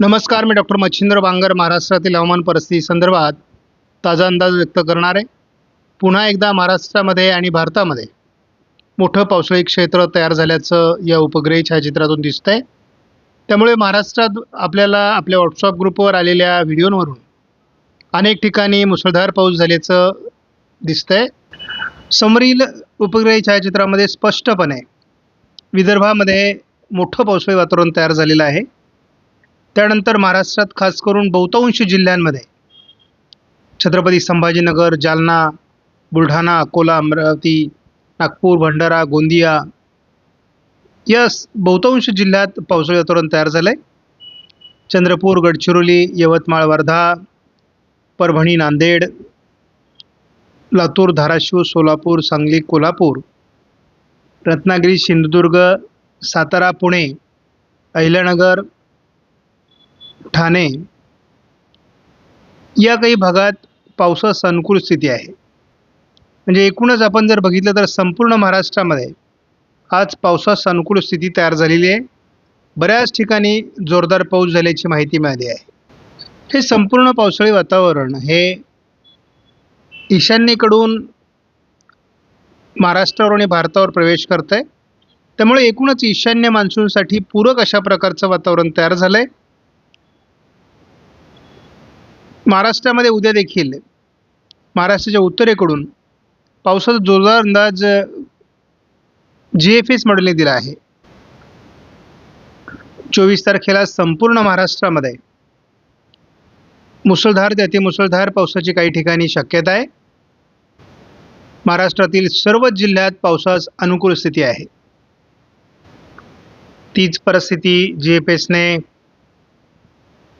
नमस्कार मी डॉक्टर मच्छिंद्र बांगर महाराष्ट्रातील हवामान परिस्थिती संदर्भात ताजा अंदाज व्यक्त करणार आहे. पुन्हा एकदा महाराष्ट्रामध्ये आणि भारतामध्ये मोठं पावसाळी क्षेत्र तयार झाल्याचं या उपग्रही छायाचित्रातून दिसतं आहे त्यामुळे महाराष्ट्रात आपल्याला आपल्या व्हॉट्सअप ग्रुपवर आलेल्या व्हिडिओवरून अनेक ठिकाणी मुसळधार पाऊस झाल्याचं दिसतंय. समरील उपग्रही छायाचित्रामध्ये स्पष्टपणे विदर्भामध्ये मोठं पावसाळी वातावरण तयार झालेलं आहे. त्यानंतर महाराष्ट्रात खास करून बहुतांश जिल्ह्यांमध्ये छत्रपती संभाजीनगर जालना बुलढाणा अकोला अमरावती नागपूर भंडारा गोंदिया या बहुतांश जिल्ह्यात पावसाळी वातावरण तयार झालं आहे चंद्रपूर गडचिरोली यवतमाळ वर्धा परभणी नांदेड लातूर धाराशिव सोलापूर सांगली कोल्हापूर रत्नागिरी सिंधुदुर्ग सातारा पुणे अहिल्यानगर ठाणे या काही भागात पावसास सानुकूल स्थिती आहे. म्हणजे एकूणच आपण जर बघितलं तर संपूर्ण महाराष्ट्रामध्ये आज पावसास सानुकूल स्थिती तयार झालेली आहे. बऱ्याच ठिकाणी जोरदार पाऊस झाल्याची माहिती मिळाली आहे. हे संपूर्ण पावसाळी वातावरण हे ईशान्येकडून महाराष्ट्रावर आणि भारतावर प्रवेश करत आहे त्यामुळे एकूणच ईशान्य मान्सूनसाठी पूरक अशा प्रकारचं वातावरण तयार झालं आहे महाराष्ट्रामध्ये उद्या देखील महाराष्ट्राच्या उत्तरेकडून पावसाचा जोरदार अंदाज जी एफ एस मॉडेलने दिला आहे. चोवीस तारखेला संपूर्ण महाराष्ट्रामध्ये मुसळधार ते अतिमुसळधार पावसाची काही ठिकाणी शक्यता आहे. महाराष्ट्रातील सर्व जिल्ह्यात पावसास अनुकूल स्थिती आहे. तीच परिस्थिती जी एफ एसने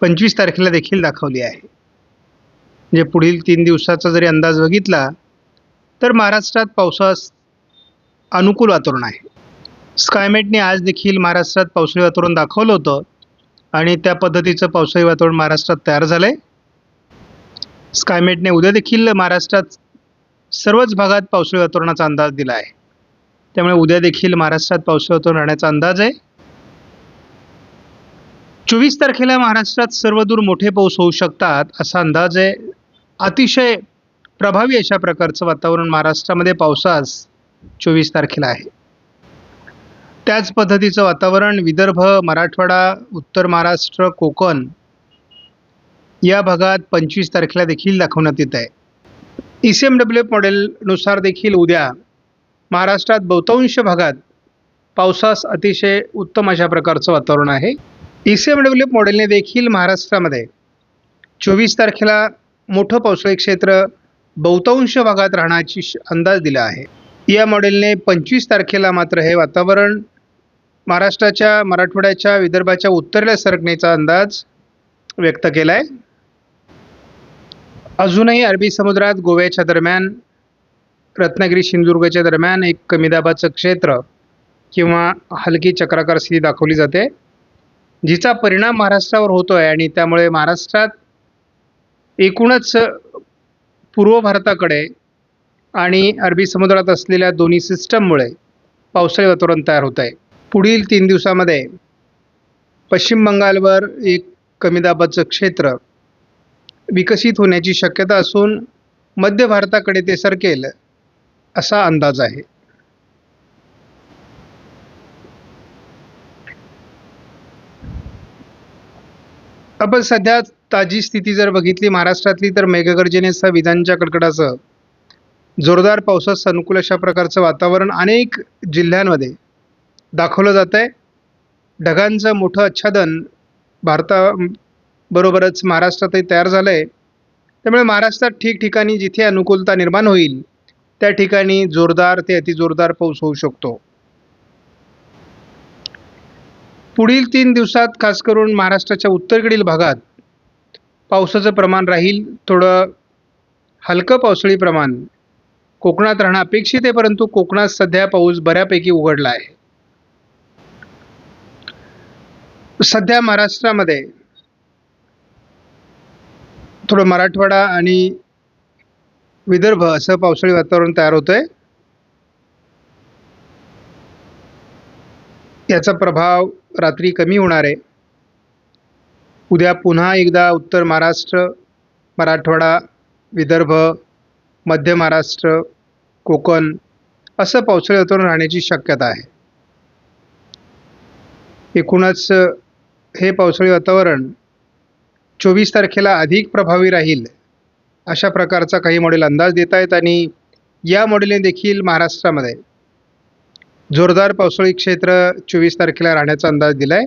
पंचवीस तारखेला देखील दाखवली आहे. म्हणजे पुढील तीन दिवसाचा जरी अंदाज बघितला तर महाराष्ट्रात पावसास अनुकूल वातावरण आहे. स्कायमेटने आज देखील महाराष्ट्रात पावसाळी वातावरण दाखवलं होतं आणि त्या पद्धतीचं पावसाळी वातावरण महाराष्ट्रात तयार झालं आहे स्कायमेटने उद्या देखील महाराष्ट्रात सर्वच भागात पावसाळी वातावरणाचा अंदाज दिला आहे. त्यामुळे उद्या देखील महाराष्ट्रात पावसाळी वातावरण राहण्याचा अंदाज आहे. चोवीस तारखेला महाराष्ट्रात सर्वदूर मोठे पाऊस होऊ शकतात असा अंदाज आहे. अतिशय प्रभावी अशा प्रकारचं वातावरण महाराष्ट्रामध्ये पावसास चोवीस तारखेला आहे. त्याच पद्धतीचं वातावरण विदर्भ मराठवाडा उत्तर महाराष्ट्र कोकण या भागात पंचवीस तारखेला देखील दाखवण्यात येत आहे. E C M W F मॉडेलनुसार देखील उद्या महाराष्ट्रात बहुतांश भागात पावसास अतिशय उत्तम अशा प्रकारचं वातावरण आहे. E C M W F मॉडेलने देखील महाराष्ट्रामध्ये चोवीस तारखेला मोठं पावसाळी क्षेत्र बहुतांश भागात राहण्याची श- अंदाज दिला आहे. या मॉडेलने पंचवीस तारखेला मात्र हे वातावरण महाराष्ट्राच्या मराठवाड्याच्या विदर्भाच्या उत्तरेला सरकण्याचा अंदाज व्यक्त केला आहे अजूनही अरबी समुद्रात गोव्याच्या दरम्यान रत्नागिरी सिंधुदुर्गच्या दरम्यान एक कमी दाबाचं क्षेत्र किंवा हलकी चक्राकार स्थिती दाखवली जाते जिचा परिणाम महाराष्ट्रावर होतो आहे आणि त्यामुळे महाराष्ट्रात एकूणच पूर्व भारताकडे आणि अरबी समुद्रात असलेल्या दोन्ही सिस्टममुळे पावसाळी वातावरण तयार होत आहे. पुढील तीन दिवसामध्ये पश्चिम बंगालवर एक कमी दाबाचं क्षेत्र विकसित होण्याची शक्यता असून मध्य भारताकडे ते सरकेल असा अंदाज आहे. आपण सध्या ताजी स्थिती जर बघितली महाराष्ट्रातली तर मेघगर्जनेसह विजांच्या कडकडासह जोरदार पावसास अनुकूल अशा प्रकारचं वातावरण अनेक जिल्ह्यांमध्ये दाखवलं जात आहे ढगांचं मोठं आच्छादन भारताबरोबरच महाराष्ट्रातही तयार झालं आहे त्यामुळे महाराष्ट्रात ठिकठिकाणी जिथे अनुकूलता निर्माण होईल त्या ठिकाणी जोरदार ते अतिजोरदार पाऊस होऊ शकतो. पुढील तीन दिवसात खास करून महाराष्ट्राच्या उत्तरेकडील भागात पावसाचं प्रमाण राहील थोडं हलकं पावसाळी प्रमाण. कोकणात राहणं अपेक्षित आहे परंतु कोकणात सध्या पाऊस बऱ्यापैकी उघडला आहे. सध्या महाराष्ट्रामध्ये थोडं मराठवाडा आणि विदर्भ असं पावसाळी वातावरण तयार होतं आहे याचा प्रभाव रात्री कमी होणार आहे. उद्या पुन्हा एकदा उत्तर महाराष्ट्र मराठवाडा विदर्भ मध्य महाराष्ट्र कोकण असं पावसाळी वातावरण राहण्याची शक्यता आहे. एकूणच हे पावसाळी वातावरण चोवीस तारखेला अधिक प्रभावी राहील अशा प्रकारचा काही मॉडेल अंदाज देत आहेत आणि या मॉडेलने देखील महाराष्ट्रामध्ये जोरदार पावसाळी क्षेत्र चोवीस तारखेला राहण्याचा अंदाज दिला आहे